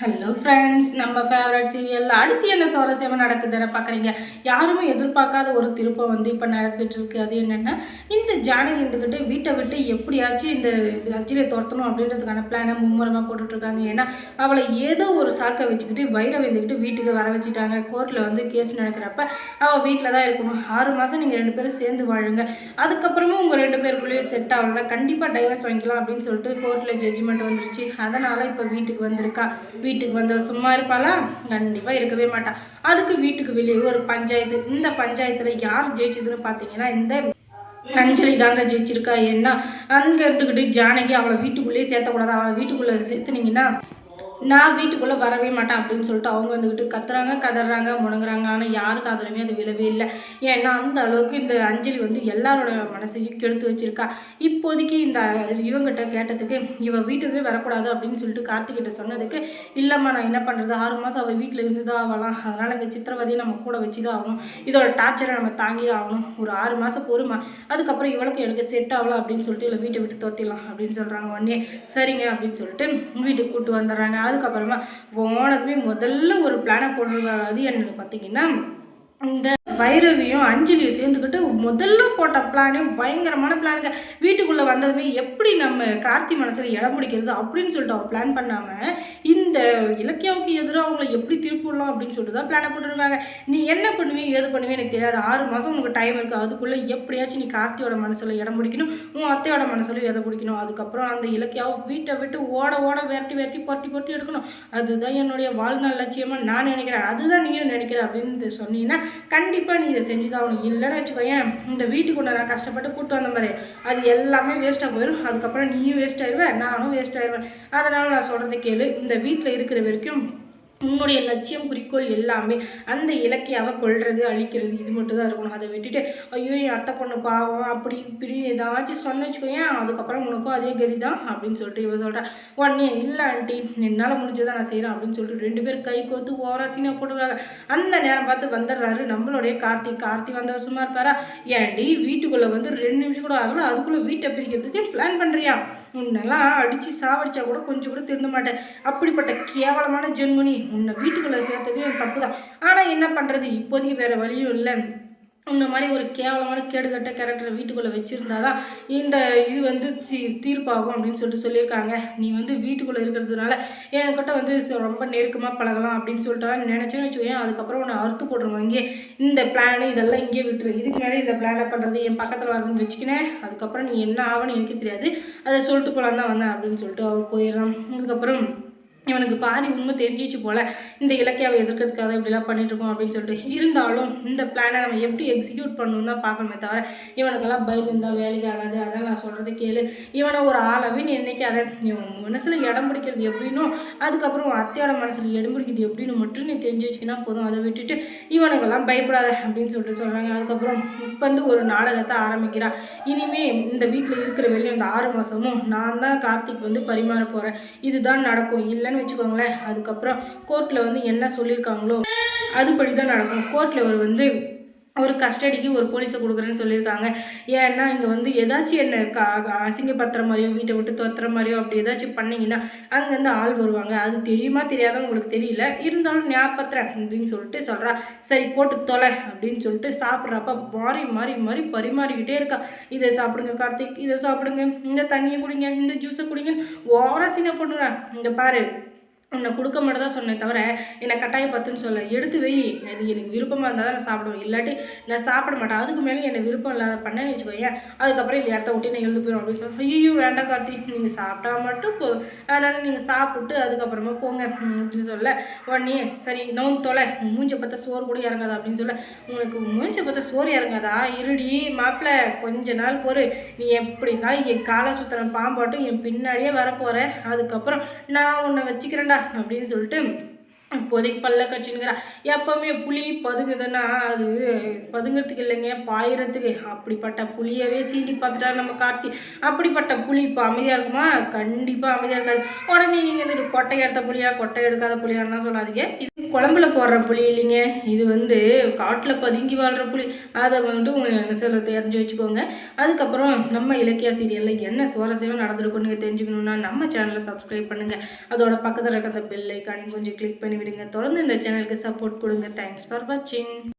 Hello friends நம்ம favourite serial அடுத்து என்ன சுவாரஸ்யமாக நடக்குதுன்னு பார்க்குறீங்க? யாருமே எதிர்பார்க்காத ஒரு திருப்பம் வந்து இப்போ நடந்துகிட்ருக்கு அது என்னென்னா இந்த ஜானகி இருந்துக்கிட்டு வீட்டை விட்டு எப்படியாச்சும் இந்த அச்சிலே துரத்தணும் அப்படின்றதுக்கான பிளானை மும்முரமாக போட்டுட்ருக்காங்க. ஏன்னா அவளை ஏதோ ஒரு சாக்கை வச்சுக்கிட்டு வயிறை வந்துக்கிட்டு வீட்டுக்கு வர வச்சுட்டாங்க. கோர்ட்டில் வந்து கேஸ் நடக்கிறப்ப அவள் வீட்டில் தான் இருக்கணும். ஆறு மாதம் நீங்கள் ரெண்டு பேரும் சேர்ந்து வாழுங்க. அதுக்கப்புறமும் உங்கள் ரெண்டு பேருக்குள்ளேயே செட் ஆகல கண்டிப்பாக டைவர்ஸ் வாங்கிக்கலாம் அப்படின்னு சொல்லிட்டு கோர்ட்டில் ஜட்ஜ்மெண்ட் வந்துருச்சு. அதனால் இப்போ வீட்டுக்கு வந்திருக்கா. வீட்டுக்கு வந்தவ சும்மா இருப்பாளா? கண்டிப்பாக இருக்கவே மாட்டான் அதுக்கு வீட்டுக்கு வெளியே ஒரு பஞ்சாயத்து. இந்த பஞ்சாயத்தில் யார் ஜெயிச்சதுன்னு பார்த்தீங்கன்னா இந்த அஞ்சலி தாங்க ஜெயிச்சிருக்கா. ஏன்னா அங்கே இருந்துக்கிட்டு ஜானகி அவளை வீட்டுக்குள்ளேயே சேர்த்தக்கூடாது. அவளை வீட்டுக்குள்ளே சேர்த்துனீங்கன்னா நான் வீட்டுக்குள்ளே வரவே மாட்டேன் அப்படின்னு சொல்லிட்டு அவங்க வந்துக்கிட்டு கத்துறாங்க கதறாங்க முடங்குறாங்க ஆனால் யாருக்கு அதுலையுமே அது விழவே இல்லை. ஏன்னா அந்த அளவுக்கு இந்த அஞ்சலி வந்து எல்லாரோட மனசையும் கெடுத்து வச்சுருக்கா. இப்போதைக்கு இந்த இவங்கிட்ட கேட்டதுக்கு இவ வீட்டுக்கே வரக்கூடாது அப்படின்னு சொல்லிட்டு கார்த்திகிட்ட சொன்னதுக்கு இல்லைம்மா நான் என்ன பண்ணுறது ஆறு மாதம் அவள் வீட்டில் இருந்து தான் ஆகலாம் அதனால் இந்த சித்திரவதையை நம்ம கூட வச்சு தான் ஆகணும். இதோட டார்ச்சரை நம்ம தாங்கி தான் ஆகணும். ஒரு ஆறு மாதம் பொறுமா. அதுக்கப்புறம் இவளுக்கு எனக்கு செட் ஆகலாம் அப்படின்னு சொல்லிட்டு இல்லை வீட்டை விட்டு துரத்திடலாம் அப்படின்னு சொல்கிறாங்க உடனே. சரிங்க அப்படின்னு சொல்லிட்டு வீட்டுக்கு கூப்பிட்டு வந்துடுறாங்க. அதுக்கப்புறமா போனதுமே முதல்ல ஒரு பிளானை போடுறது அது என்னென்னு பார்த்தீங்கன்னா இந்த பைரவியும் அஞ்சலியும் சேர்ந்துக்கிட்டு முதல்ல போட்ட பிளானே பயங்கரமான பிளானுங்க வீட்டுக்குள்ளே வந்ததுமே எப்படி நம்ம கார்த்தி மனசில் இடம் பிடிக்கிறது அப்படின்னு சொல்லிட்டு அவள் பிளான் பண்ணாமல் இந்த இலக்கியாவுக்கு எதிராக அவங்கள எப்படி திருப்பிடலாம் அப்படின்னு சொல்லிட்டு தான் பிளானை போட்டுருக்காங்க நீ என்ன பண்ணுவீங்க ஏது பண்ணுவீங்க எனக்கு தெரியாது. ஆறு மாதம் உனக்கு டைம் இருக்குது அதுக்குள்ளே எப்படியாச்சும் நீ கார்த்தியோட மனசில் இடம் பிடிக்கணும். உன் அத்தையோட மனசில் எதை பிடிக்கணும்? அதுக்கப்புறம் அந்த இலக்கியாவை வீட்டை விட்டு ஓட ஓட விரட்டி விரட்டி பொட்டி பொட்டி எடுக்கணும். அதுதான் என்னுடைய வாழ்நாள் லட்சியமாக நான் நினைக்கிறேன். அதுதான் நீயும் நினைக்கிற அப்படின்னு சொன்னீங்கன்னா கண்டிப்பாக நீ இதை செஞ்சு தான் ஆகணும் இல்லைன்னு வச்சுக்கோயேன் இந்த வீட்டுக்கு வீட்டுக்குள்ள நான் கஷ்டப்பட்டு கூட்டு வந்த மாதிரி. அது எல்லாமே வேஸ்ட்டாக போயிடும் அதுக்கப்புறம் நீயும் வேஸ்ட் ஆயிடுவேன் நானும் வேஸ்ட் ஆயிடுவேன் அதனால் நான் சொல்கிறத கேளு. இந்த வீட்டில் இருக்கிற வரைக்கும் உன்னுடைய லட்சியம் குறிக்கோள் எல்லாமே அந்த இலக்கியாவை கொள்றது அழிக்கிறது இது மட்டும் தான் இருக்கணும். அதை விட்டுட்டு ஐயோ என் அத்தை பொண்ணு பாவம் அப்படி இப்படி ஏதாச்சும் சொன்ன வச்சுக்கோயேன் அதுக்கப்புறம் உனக்கும் அதே கதி தான் அப்படின்னு சொல்லிட்டு இவன் சொல்கிறான் உடனே இல்லை ஆண்டி என்னால் முடிஞ்சதை நான் செய்கிறேன் அப்படின்னு சொல்லிட்டு ரெண்டு பேர் கை கோத்து ஓவரா சீனை போட்டுருக்காங்க அந்த நேரம் பார்த்து வந்துடுறாரு நம்மளுடைய கார்த்தி. கார்த்தி வந்தவர் சும்மா இருப்பாரா? ஏன்டி வீட்டுக்குள்ளே வந்து ரெண்டு நிமிஷம் கூட ஆகல அதுக்குள்ளே வீட்டை பிரிக்கிறதுக்கு பிளான் பண்ணுறியா உன்னெல்லாம் அடித்து சாவடிச்சா கூட கொஞ்சம் கூட திருந்த மாட்டேன். அப்படிப்பட்ட கேவலமான ஜென்மனி உன்னை வீட்டுக்குள்ளே சேர்த்தது என் தப்பு தான் ஆனால் என்ன பண்ணுறது இப்போதைக்கு வேறு வழியும் இல்லை. இந்த மாதிரி ஒரு கேவலமான கேடுகட்ட கேரக்டரை வீட்டுக்குள்ளே வச்சுருந்தாதான் இந்த இது வந்து தீ தீர்ப்பாகும் அப்படின்னு சொல்லிட்டு சொல்லியிருக்காங்க. நீ வந்து வீட்டுக்குள்ளே இருக்கிறதுனால என்கிட்ட வந்து ரொம்ப நெருக்கமாக பழகலாம் அப்படின்னு சொல்லிட்டு நினச்சேன்னு வச்சுக்கோயேன். அதுக்கப்புறம் உன்னை அறுத்து போட்டுருவோம் இங்கே. இந்த பிளானு இதெல்லாம் இங்கே விட்டுரு. இதுக்கு மேலே இந்த பிளானை பண்ணுறது என் பக்கத்தில் வரணும்னு வச்சுக்கினேன். அதுக்கப்புறம் நீ என்ன ஆகணும்னு எனக்கு தெரியாது. அதை சொல்லிட்டு போகலான்னு தான் வந்தேன் அப்படின்னு சொல்லிட்டு அவள் போயிடுறான். அதுக்கப்புறம் இவனுக்கு பாதி உண்மை தெரிஞ்சிச்சு போல இந்த இலக்கியாவை எதிர்க்கிறதுக்காக இப்படிலாம் பண்ணிட்டு இருக்கோம் அப்படின்னு சொல்லிட்டு இருந்தாலும் இந்த பிளானை நம்ம எப்படி எக்ஸிக்யூட் பண்ணணும் தான் பார்க்கணுமே தவிர இவனுக்கெல்லாம் பயந்து இருந்தால் வேலைக்கு ஆகாது. அதனால் நான் சொல்கிறது கேளு. இவனை ஒரு ஆளாகவே நீ நினைக்காத இவன் மனசில் இடம் பிடிக்கிறது எப்படின்னும் அதுக்கப்புறம் அத்தையோட மனசில் இடம் பிடிக்கிறது எப்படின்னு மட்டும் நீ தெரிஞ்சு வச்சுக்கினா போதும். அதை விட்டுட்டு இவனுக்கெல்லாம் பயப்படாத அப்படின்னு சொல்லிட்டு சொல்கிறாங்க அதுக்கப்புறம் இப்போ வந்து ஒரு நாடகத்தை ஆரம்பிக்கிறான் இனிமே இந்த வீட்டில் இருக்கிற வரையும் இந்த ஆறு மாதமும் நான் தான் கார்த்திக் வந்து பரிமாற போகிறேன் இதுதான் நடக்கும். இல்லைன்னு வச்சுக்கோங்களேன். அதுக்கப்புறம் கோர்ட்டில் வந்து என்ன சொல்லியிருக்காங்களோ அதுபடி தான் நடக்கும் கோர்ட்டில் ஒரு வந்து ஒரு கஸ்டடிக்கு ஒரு போலீஸை கொடுக்குறேன்னு சொல்லியிருக்காங்க. ஏன்னா இங்கே வந்து ஏதாச்சும் என்ன கா கா- அசிங்கப்படுத்துற மாதிரியோ வீட்டை விட்டு துரத்துற மாதிரியோ அப்படி ஏதாச்சும் பண்ணிங்கன்னா அங்கேருந்து ஆள் வருவாங்க. அது தெரியுமா தெரியாத உங்களுக்கு தெரியல. இருந்தாலும் ஞாபகத்துறேன் அப்படின்னு சொல்லிட்டு சொல்கிறா சரி போட்டு தொலை அப்படின்னு சொல்லிட்டு சாப்பிட்றப்ப மாறி மாறி மாறி பரிமாறிக்கிட்டே இருக்கா. இதை சாப்பிடுங்க கார்த்திக். இதை சாப்பிடுங்க. இந்த தண்ணியை குடிங்க. இந்த ஜூஸை குடிங்க ஓவரா சீனை போட்டுறேன் இங்கே பாரு. உன்னை கொடுக்க மட்டும் தான் சொன்னேன் தவிர என்னை கட்டாயம் பத்துன்னு சொல்ல. எடுத்து வை. அது எனக்கு விருப்பமாக இருந்தால் தான் நான் சாப்பிடுவேன். இல்லாட்டி நான் சாப்பிட மாட்டேன். அதுக்கு மேலே என்னை விருப்பம் இல்லாத பண்ணேன்னு வச்சுக்கோங்க அதுக்கப்புறம் இந்த இடத்த விட்டு நான் எழுந்து போயிடும் அப்படின்னு சொல்லி ஐயோ வேண்டாம் கார்த்தி. நீங்கள் சாப்பிட்டா மட்டும் போ. அதனால் நீங்கள் சாப்பிட்டு அதுக்கப்புறமா போங்க. அப்படின்னு சொல்ல உடனே சரி நோன் தொலை. மூஞ்சை மூஞ்ச பார்த்தா சோறு கூட இறங்காதா? அப்படின்னு சொல்ல உனக்கு மூஞ்ச பார்த்தா சோறு இறங்காதா? இருடி மாப்பிள்ள கொஞ்ச நாள் பொறு. நீ எப்படி இருந்தாலும் என் காலை சுத்தின பாம்பாட்டும் என் பின்னாடியே வரப்போகிறேன் அதுக்கப்புறம் நான் உன்னை வச்சுக்கிறேன்டா. அப்படின்னு சொல்லிட்டு இப்போதைக்கு பல்ல கட்சினுங்கிறா எப்பவுமே புலி பதுங்குதுன்னா அது பதுங்கிறதுக்கு இல்லைங்க பாயிறதுக்கு. அப்படிப்பட்ட புளியவே சீண்டி பார்த்துட்டாரு நம்ம கார்த்தி. அப்படிப்பட்ட புலி இப்போ அமைதியாக இருக்குமா? கண்டிப்பாக அமைதியாக இருக்காது. உடனே நீங்கள் இந்த கொட்டை எடுத்த புலியா கொட்டை எடுக்காத புலியான்னா சொல்லாதீங்க. குழம்புல போடுற புளி இல்லைங்க. இது வந்து காட்டில் பதுங்கி வாழ்கிற புளி. அதை வந்துட்டு உங்களுக்கு என்ன சொல்கிறது தெரிஞ்சு வச்சுக்கோங்க. அதுக்கப்புறம் நம்ம இலக்கிய சீரியலில் என்ன சுவாரஸ்யமாக நடந்திருக்குன்னு நீங்கள் தெரிஞ்சுக்கணுன்னா நம்ம சேனலை சப்ஸ்கிரைப் பண்ணுங்கள் அதோட பக்கத்தில் இருக்க அந்த பெல் ஐக்கானையும் கொஞ்சம் கிளிக் பண்ணி விடுங்க தொடர்ந்து இந்த சேனலுக்கு சப்போர்ட் கொடுங்க. தேங்க்ஸ் ஃபார் வாட்சிங்